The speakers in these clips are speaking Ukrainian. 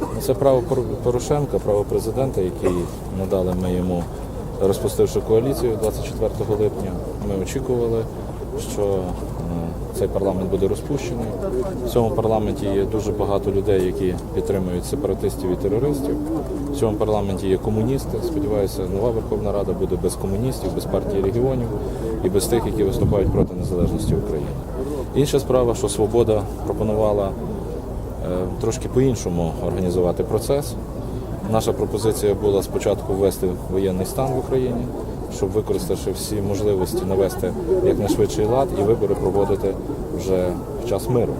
Ну, Це право Пор- Порошенка, право президента, який надали ми йому, розпустивши коаліцію 24 липня. Ми очікували, що е, цей парламент буде розпущений. В цьому парламенті є дуже багато людей, які підтримують сепаратистів і терористів. В цьому парламенті є комуністи. Сподіваюся, нова Верховна Рада буде без комуністів, без партії регіонів і без тих, які виступають проти незалежності України. Інша справа, що Свобода пропонувала трошки по-іншому організувати процес. Наша пропозиція була спочатку ввести воєнний стан в Україні, щоб використавши всі можливості навести якнайшвидший лад і вибори проводити вже в час миру.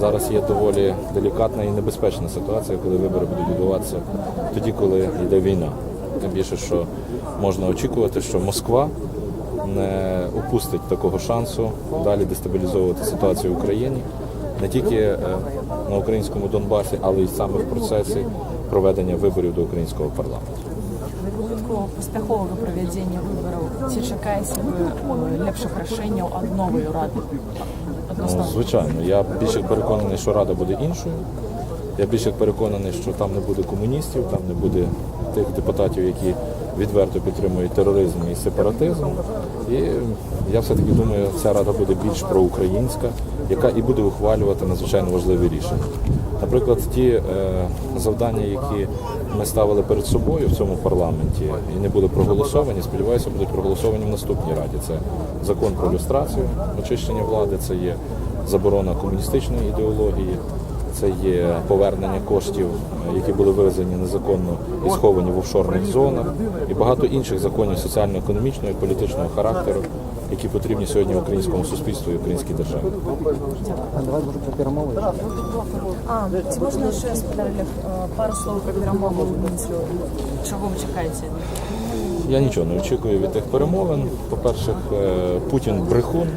Зараз є доволі делікатна і небезпечна ситуація, коли вибори будуть відбуватися тоді, коли йде війна. Тим більше, що можна очікувати, що Москва не упустить такого шансу далі дестабілізовувати ситуацію в Україні не тільки е, на українському Донбасі, але й саме в процесі проведення виборів до українського парламенту. У випадку поспіхового проведення виборів чи чекаєте ви е, ліпших рішень від нової ради? Ну, звичайно, я більше переконаний, що рада буде іншою. Я більше переконаний, що там не буде комуністів, там не буде тих депутатів, які відверто підтримують тероризм і сепаратизм. І я все-таки думаю, ця рада буде більш проукраїнська, яка і буде ухвалювати надзвичайно важливі рішення. Наприклад, ті е, завдання, які ми ставили перед собою в цьому парламенті і не були проголосовані, сподіваюся, будуть проголосовані в наступній раді. Це закон про люстрацію, очищення влади, це є заборона комуністичної ідеології, це є повернення коштів, які були вивезені незаконно і сховані в офшорних зонах, і багато інших законів соціально-економічного і політичного характеру, які потрібні сьогодні українському суспільству і українській державі. А, чи можна ще е, пару слов про перемогу? Чого ви чекаєте? Я нічого не очікую від тих перемовин. По-перше, е, Путін брехун.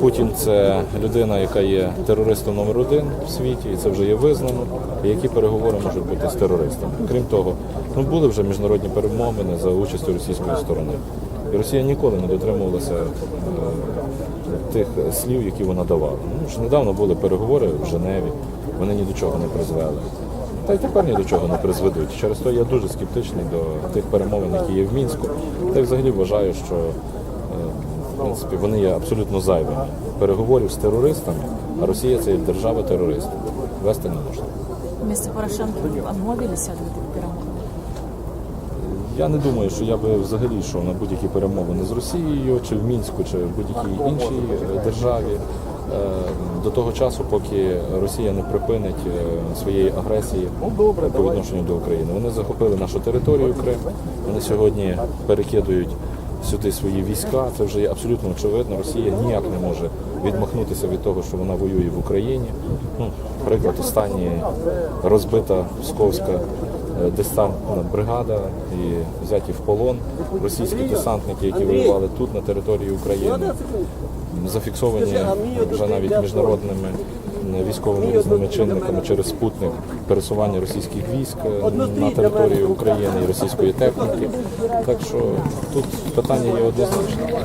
Путін це людина, яка є терористом номер один в світі, і це вже є визнано. І які переговори можуть бути з терористами. Крім того, ну були вже міжнародні перемовини за участю російської сторони. І Росія ніколи не дотримувалася е, тих слів, які вона давала. Ну ж недавно були переговори в Женеві, вони ні до чого не призвели. Та й тепер ні до чого не призведуть. Через то я дуже скептичний до тих перемовин, які є в мінську. Та й взагалі вважаю, що в принципі вони є абсолютно зайвими. Переговорів з терористами, а Росія це є держава терористів. Вести не можна. Вместо Порошенка ви відмовилися від тих перемог? Я не думаю, що я би взагалі йшов на будь-які перемовини з Росією, чи в Мінську, чи в будь-якій іншій е, державі. е, До того часу, поки Росія не припинить е, своєї агресії по відношенню до України. Вони захопили нашу територію Крим. Вони сьогодні перекидують сюди свої війська. Це вже є абсолютно очевидно. Росія ніяк не може відмахнутися від того, що вона воює в Україні. Ну, приклад останній розбита Псковська е, десантна бригада і взяті в полон російські десантники, які воювали тут на території України, зафіксовані вже навіть міжнародними військовими різними чинниками через спутник пересування російських військ е, на території України і російської техніки. Так що тут питання є однозначне.